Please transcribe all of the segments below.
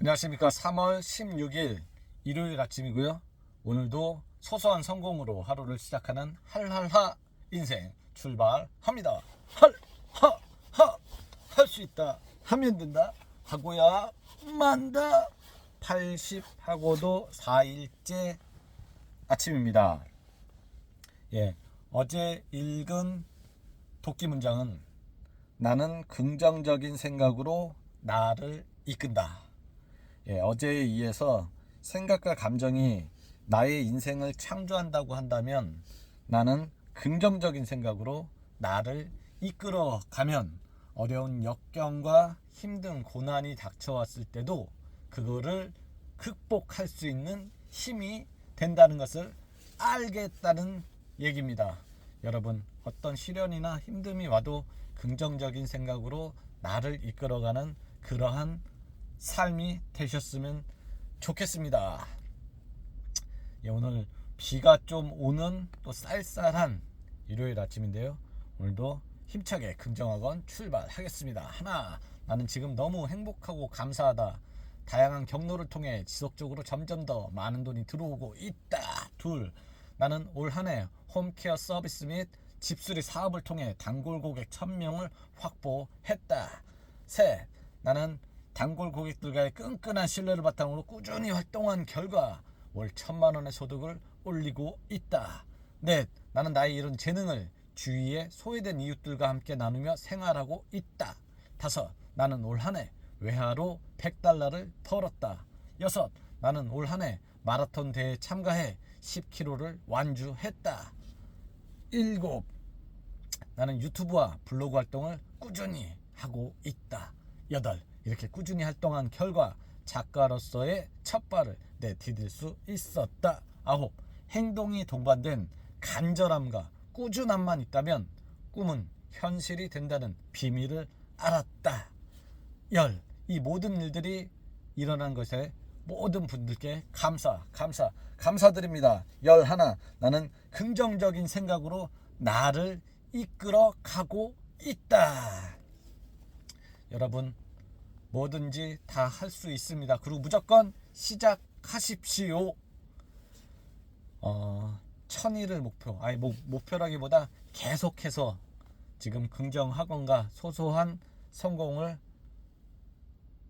안녕하십니까. 3월 16일 일요일 아침이고요. 오늘도 소소한 성공으로 하루를 시작하는 할할하 인생 출발합니다. 할하하 할 수 있다 하면 된다 하고야 만다. 80하고도 4일째 아침입니다. 예 어제 읽은 도끼 문장은 나는 긍정적인 생각으로 나를 이끈다 예, 어제에 이어서 생각과 감정이 나의 인생을 창조한다고 한다면 나는 긍정적인 생각으로 나를 이끌어 가면 어려운 역경과 힘든 고난이 닥쳐왔을 때도 그거를 극복할 수 있는 힘이 된다는 것을 알겠다는 얘기입니다. 여러분, 어떤 시련이나 힘듦이 와도 긍정적인 생각으로 나를 이끌어가는 그러한 삶이 되셨으면 좋겠습니다. 예, 오늘 비가 좀 오는 또 쌀쌀한 일요일 아침인데요. 오늘도 힘차게 긍정학원 출발하겠습니다. 하나, 나는 지금 너무 행복하고 감사하다. 다양한 경로를 통해 지속적으로 점점 더 많은 돈이 들어오고 있다. 둘, 나는 올 한 해 홈케어 서비스 및 집수리 사업을 통해 단골 고객 1000명을 확보했다. 셋, 나는 단골 고객들과의 끈끈한 신뢰를 바탕으로 꾸준히 활동한 결과 월 천만 원의 소득을 올리고 있다. 넷, 나는 나의 이런 재능을 주위의 소외된 이웃들과 함께 나누며 생활하고 있다. 다섯, 나는 올 한 해 외화로 100달러를 벌었다. 여섯, 나는 올 한 해 마라톤 대회에 참가해 10km를 완주했다. 일곱, 나는 유튜브와 블로그 활동을 꾸준히 하고 있다. 여덟, 이렇게 꾸준히 활동한 결과 작가로서의 첫 발을 내디딜 수 있었다. 아홉, 행동이 동반된 간절함과 꾸준함만 있다면 꿈은 현실이 된다는 비밀을 알았다. 열, 이 모든 일들이 일어난 것에 모든 분들께 감사, 감사, 감사드립니다. 열 하나, 나는 긍정적인 생각으로 나를 이끌어 가고 있다. 여러분, 뭐든지 다 할 수 있습니다. 그리고 무조건 시작하십시오. 어, 천일을 목표, 아니 뭐, 목표라기보다 계속해서 지금 긍정 학원과 소소한 성공을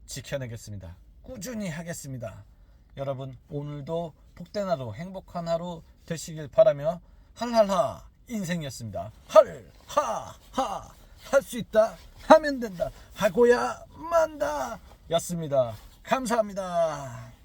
지켜내겠습니다. 꾸준히 하겠습니다. 여러분 오늘도 복된 하루, 행복한 하루 되시길 바라며 할할하 인생이었습니다. 할하하 할 수 있다 하면 된다 하고야 만다 였습니다. 감사합니다.